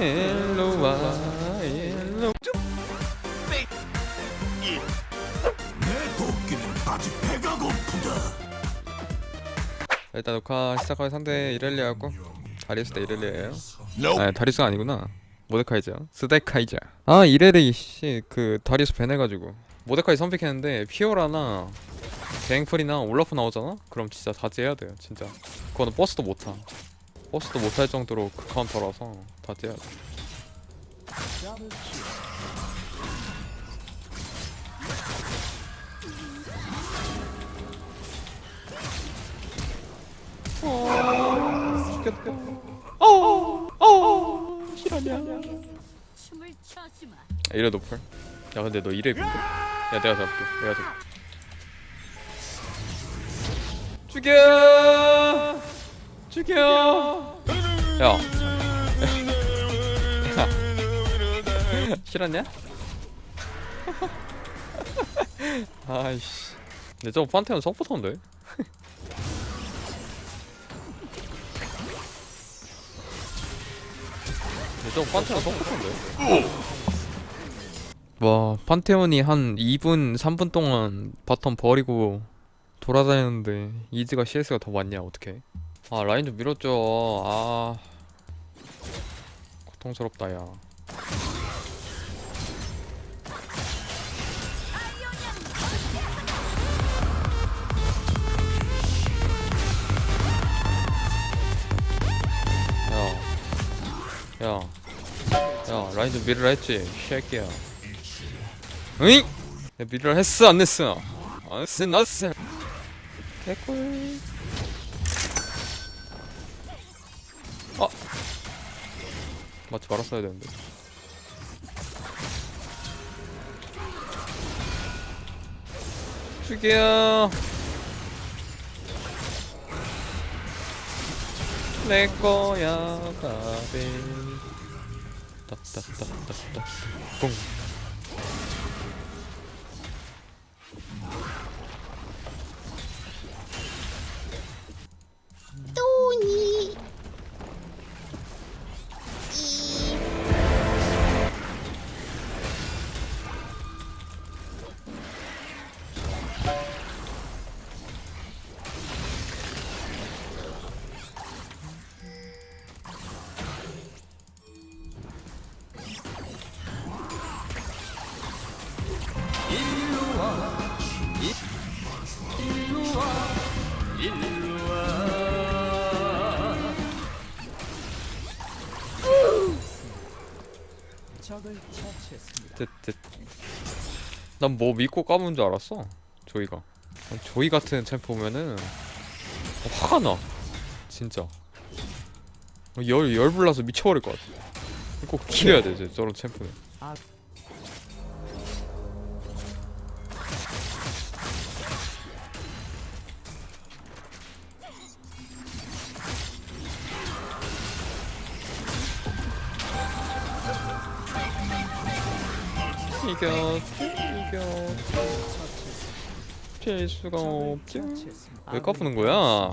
일로 와 일로 내 도끼는 아직 배가 고프다. 일단 녹화 시작하기 상대 이렐리아고 다리우스 대 이렐리아예요. Nope. 아 다리우스가 아니구나. 모데카이죠 스데카이자 아 이렐리 씨그 다리우스 밴해가지고. 모데카이 선픽했는데 피오라나 갱플이나 올라프 나오잖아? 그럼 진짜 다지해야 돼요 진짜. 그거는 버스도 못타 버스도 못할 정도로 그 카운터라서 다지해야 돼 춤을 춰주마. 이래 노플 야 근데 너 이래 야 내가 잡을게. 내가 잡을게. 죽여! 죽여! 야 싫었냐? 아이씨 근데 저거 판테온 서포터인데? 근데 저거 판테온 서포터인데? 와 판테온이 한 2분 3분 동안 바텀 버리고 돌아다녔는데 이즈가 CS가 더 많냐 어떡해 아 라인 좀 밀었죠 아 고통스럽다 야 야, 야, 야, 라인 좀 밀으라 했지, 쉐끼야. 으잉? 야, 밀으라 했어, 안 했어? 안 했어, 안 했어. 개꿀. 아, 맞지 말았어야 되는데. 죽여. 내 거야, 바비. 딱딱딱딱딱. 뿡. 난 뭐 믿고 까부는 줄 알았어. 조이가. 조이 같은 챔프 보면은 어, 화가 나. 진짜. 어, 열 열 불나서 미쳐버릴 것 같아. 꼭 기려야 돼, 저- 저런 챔프는. 이겼지, 이겼지. 피할 수가 없지. 왜 까부는 거야?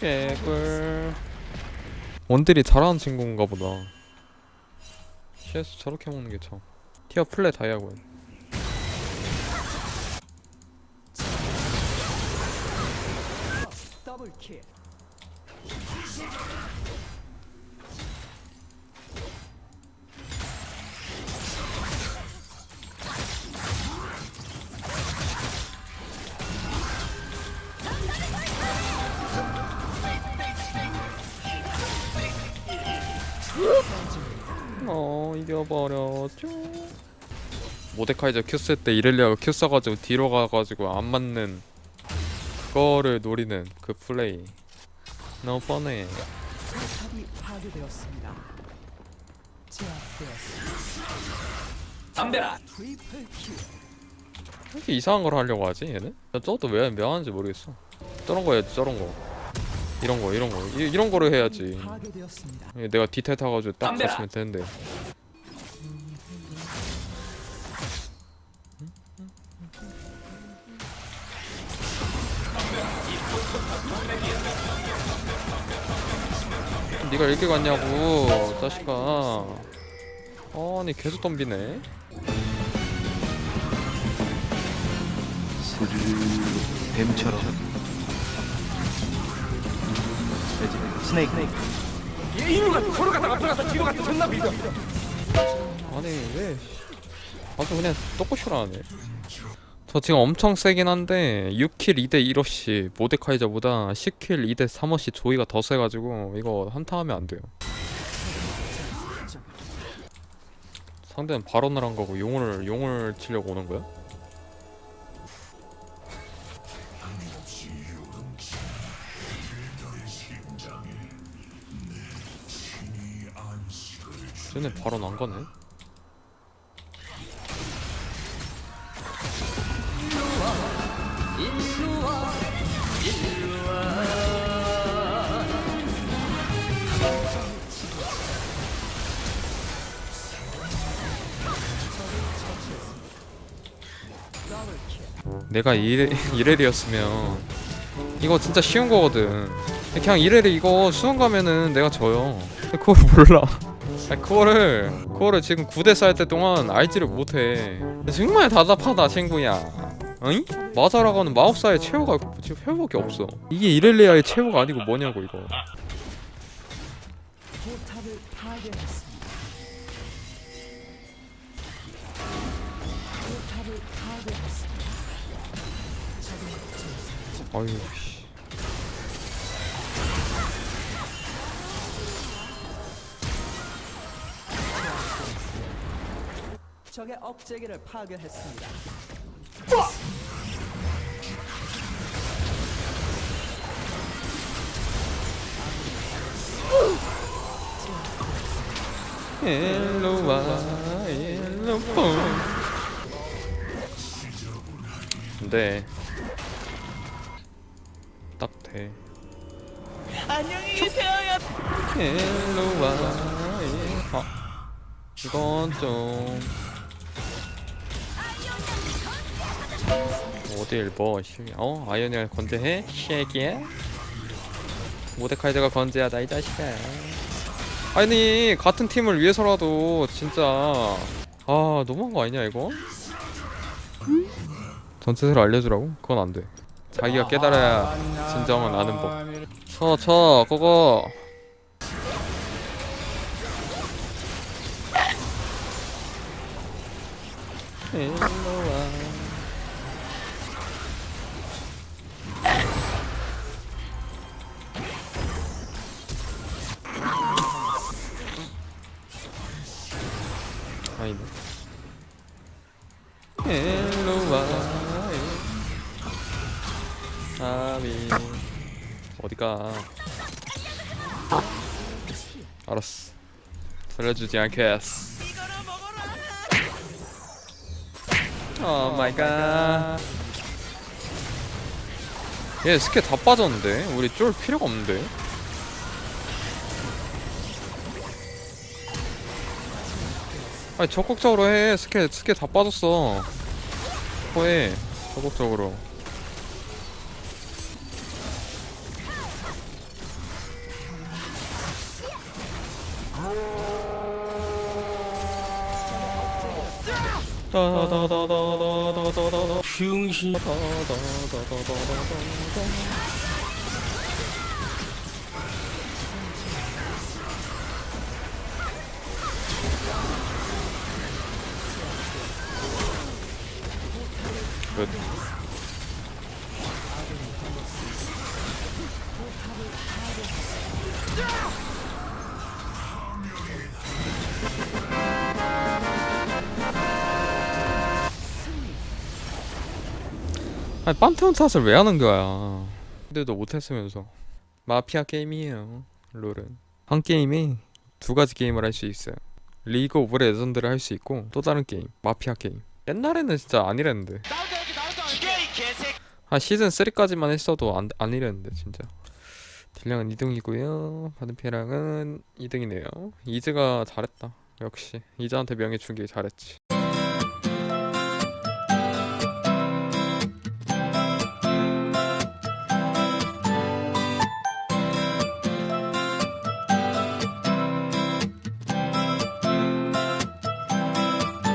개꿀. 원딜이 잘하는 친구인가 보다. CS 저렇게 먹는 게 참. 티어 플레 다이아고요. 어 이겨버렸죠. 모데카이저 큐 쓸 때 이렐리아가 큐 써가지고 뒤로 가가지고 안 맞는 그거를 노리는 그 플레이. 너무 뻔해. 포탑이 파괴되었습니다. 제압되었습니다. 담배라. 트리플 킬. 왜 이렇게 이상한 걸 하려고 하지 얘는? 나 저것도 왜 명하는지 모르겠어. 저런 거 해야지 저런 거. 이런 거 이런 거 이, 이런 거를 해야지. 파괴되었습니다. 예, 내가 디테일 타가지고 딱 담배라. 갔으면 되는데. 네가 이렇게 갔냐고 자식아. 아니 계속 덤비네. 뱀처럼. 스네이크. 얘 이리로 갔다 서로 갔다 앞으로 갔다 뒤로 갔다 존나 비벼 아니 왜 와서 그냥 떡꼬시라 하네. 저 지금 엄청 세긴 한데 6킬 2대 1어시 모데카이저보다 10킬 2대 3어시 조이가 더 세가지고 이거 한타하면 안 돼요 상대는 발언을 한 거고 용을 용을 치려고 오는 거야? 쟤네 발언 안 가네 내가 이레, 이렐이었으면 이거 진짜 쉬운 거거든. 그냥 이렐이 이거 수능 가면은 내가 져요. 그걸 몰라. 아니, 그거를 그거를 지금 9대 쌓을 때 동안 알지를 못해. 정말 답답하다 친구야. 어이? 마자라가는 마법사의 최후가 지금 회복이 없어. 이게 이렐리아의 최후가 아니고 뭐냐고 이거 어휴 씨. 적의 억제기를 파괴했습니다. 옐로와 옐로폰 근데 네. 딱 돼. 안녕히 계세요. 일로와. 일- 아, 이건 좀 어딜 뭐 씨. 어 아이언이가 건재해? 쉐기야? 모데카이저가 건재하다 이 자식아. 아니 같은 팀을 위해서라도 진짜 아 너무한 거 아니냐 이거? 전체를 알려주라고? 그건 안 돼. 자기가 깨달아야 진정은 아는 법. 쳐, 쳐, 그거. 일로 와. 어디가? 알았어. 살려주지 않겠어. 오 마이 갓. 얘 스킬 다 빠졌는데? 우리 쫄 필요가 없는데? 아니 적극적으로 해 스킬 스킬 다 빠졌어 호해 적극적으로 다다다다다다다다 흉신 끝. 아니 판테온 탓을 왜 하는 거야? 근데도 못했으면서. 마피아 게임이에요 롤은. 한 게임에 두 가지 게임을 할 수 있어요. 리그 오브 레전드를 할 수 있고 또 다른 게임 마피아 게임. 옛날에는 진짜 안 이랬는데. 한 시즌 3까지만 했어도 안, 안 이랬는데 진짜. 딜량은 2등이고요. 받은 피해량은 2등이네요. 이즈가 잘했다. 역시. 이즈한테 명예 주기 잘했지